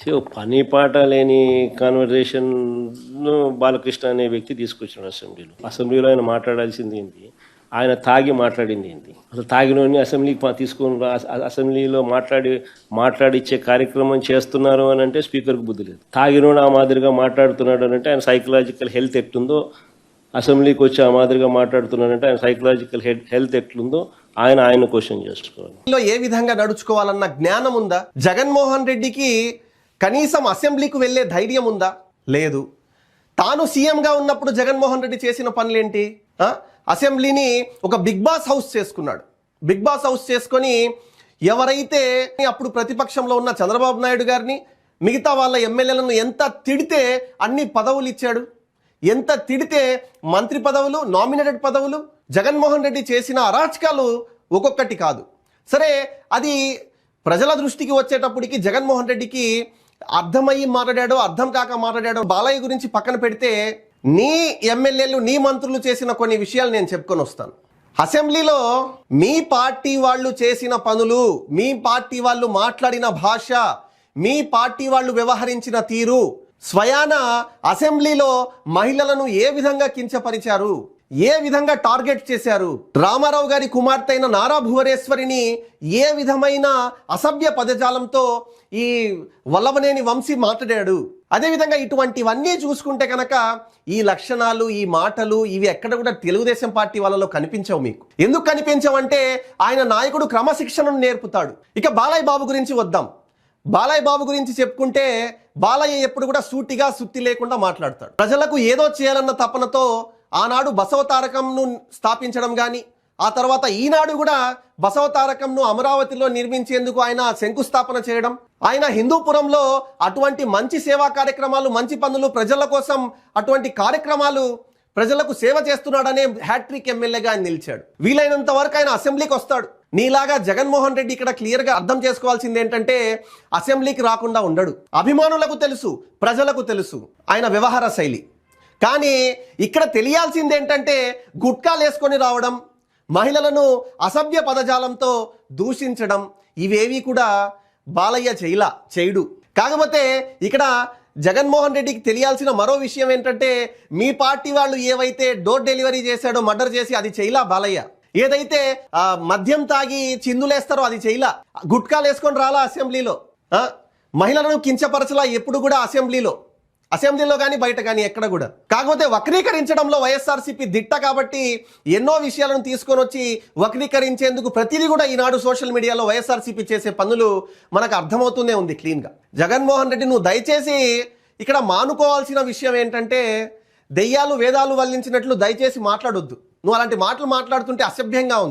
So పని పాట లేని కాన్వర్జేషన్ బాలకృష్ణ అనే వ్యక్తి తీసుకొచ్చాడు అసెంబ్లీలో. అసెంబ్లీలో ఆయన మాట్లాడాల్సింది ఏంటి? ఆయన తాగి మాట్లాడింది ఏంటి? అసలు తాగినోని అసెంబ్లీకి తీసుకుని తీసుకొని అసెంబ్లీలో మాట్లాడి మాట్లాడిచ్చే కార్యక్రమం చేస్తున్నారు అని అంటే స్పీకర్కి బుద్ధి లేదు. తాగినోడు ఆ మాదిరిగా మాట్లాడుతున్నాడు అని అంటే ఆయన సైకలాజికల్ హెల్త్ ఎట్లుందో అసెంబ్లీకి వచ్చి ఆ మాదిరిగా మాట్లాడుతున్నాడంటే ఆయన సైకలాజికల్ హెల్త్ ఎట్లుందో ఆయన ఆయన క్వశ్చన్ చేసుకోవాలి. ఏ విధంగా నడుచుకోవాలన్న జ్ఞానం ఉందా? జగన్మోహన్ రెడ్డికి కనీసం అసెంబ్లీకి వెళ్ళే ధైర్యం ఉందా? లేదు. తాను సీఎంగా ఉన్నప్పుడు జగన్మోహన్ రెడ్డి చేసిన పనులేంటి? అసెంబ్లీని ఒక బిగ్ బాస్ హౌస్ చేసుకున్నాడు. బిగ్ బాస్ హౌస్ చేసుకొని ఎవరైతే అప్పుడు ప్రతిపక్షంలో ఉన్న చంద్రబాబు నాయుడు గారిని మిగతా వాళ్ళ ఎమ్మెల్యేలను ఎంత తిడితే అన్ని పదవులు ఇచ్చాడు? ఎంత తిడితే మంత్రి పదవులు నామినేటెడ్ పదవులు జగన్మోహన్ రెడ్డి చేసిన అరాచకాలు ఒక్కొక్కటి కాదు. సరే అది ప్రజల దృష్టికి వచ్చేటప్పటికి జగన్మోహన్ రెడ్డికి అర్థమయ్యి మాట్లాడాడో అర్థం కాక మాట్లాడాడో బాలయ్య గురించి పక్కన పెడితే నీ ఎమ్మెల్యేలు నీ మంత్రులు చేసిన కొన్ని విషయాలు నేను చెప్పుకొని వస్తాను. అసెంబ్లీలో మీ పార్టీ వాళ్ళు చేసిన పనులు మీ పార్టీ వాళ్ళు మాట్లాడిన భాష మీ పార్టీ వాళ్ళు వ్యవహరించిన తీరు స్వయాన అసెంబ్లీలో మహిళలను ఏ విధంగా కించపరిచారు? ఏ విధంగా టార్గెట్ చేశారు? రామారావు గారి కుమార్తె అయిన నారా భువనేశ్వరిని ఏ విధమైన అసభ్య పదజాలంతో ఈ వల్లభనేని వంశీ మాట్లాడాడు? అదేవిధంగా ఇటువంటివన్నీ చూసుకుంటే కనుక ఈ లక్షణాలు ఈ మాటలు ఇవి ఎక్కడ కూడా తెలుగుదేశం పార్టీ వాళ్ళలో కనిపించవు మీకు. ఎందుకు కనిపించవంటే ఆయన నాయకుడు క్రమశిక్షణను నేర్పుతాడు. ఇక బాలయ్య బాబు గురించి వద్దాం. బాలయ్య బాబు గురించి చెప్పుకుంటే బాలయ్య ఎప్పుడు కూడా సూటిగా సుత్తి లేకుండా మాట్లాడతాడు. ప్రజలకు ఏదో చేయాలన్న తపనతో ఆనాడు బసవ తారకంను స్థాపించడం కానీ ఆ తర్వాత ఈనాడు కూడా బసవ తారకంను అమరావతిలో నిర్మించేందుకు ఆయన శంకుస్థాపన చేయడం ఆయన హిందూపురంలో అటువంటి మంచి సేవా కార్యక్రమాలు మంచి పనులు ప్రజల కోసం అటువంటి కార్యక్రమాలు ప్రజలకు సేవ చేస్తున్నాడనే హ్యాట్రిక్ ఎమ్మెల్యేగా ఆయన నిలిచాడు. వీలైనంత వరకు ఆయన అసెంబ్లీకి వస్తాడు. నీలాగా జగన్మోహన్ రెడ్డి ఇక్కడ క్లియర్గా అర్థం చేసుకోవాల్సింది ఏంటంటే అసెంబ్లీకి రాకుండా ఉండడు. అభిమానులకు తెలుసు ప్రజలకు తెలుసు ఆయన వ్యవహార శైలి. కానీ ఇక్కడ తెలియాల్సింది ఏంటంటే గుట్కాలు వేసుకొని రావడం మహిళలను అసభ్య పదజాలంతో దూషించడం ఇవేవి కూడా బాలయ్య చేయలా చేయడు. కాకపోతే ఇక్కడ జగన్మోహన్ రెడ్డికి తెలియాల్సిన మరో విషయం ఏంటంటే మీ పార్టీ వాళ్ళు ఏవైతే డోర్ డెలివరీ చేశాడో మర్డర్ చేసి అది చేయలా బాలయ్య? ఏదైతే మద్యం తాగి చిందులేస్తారో అది చేయలా? గుట్కాలు వేసుకొని రాలా అసెంబ్లీలో? మహిళలను కించపరచలా ఎప్పుడు కూడా అసెంబ్లీలో? అసెంబ్లీలో కానీ బయట కానీ ఎక్కడ కూడా. కాకపోతే వక్రీకరించడంలో వైఎస్ఆర్సీపీ దిట్ట కాబట్టి ఎన్నో విషయాలను తీసుకొని వచ్చి వక్రీకరించేందుకు ప్రతిదీ కూడా ఈనాడు సోషల్ మీడియాలో వైఎస్ఆర్సీపీ చేసే పనులు మనకు అర్థమవుతూనే ఉంది క్లీన్గా. జగన్మోహన్ రెడ్డి నువ్వు దయచేసి ఇక్కడ మానుకోవాల్సిన విషయం ఏంటంటే దెయ్యాలు వేదాలు వల్లించినట్లు దయచేసి మాట్లాడొద్దు. నువ్వు అలాంటి మాటలు మాట్లాడుతుంటే అసభ్యంగా ఉంది.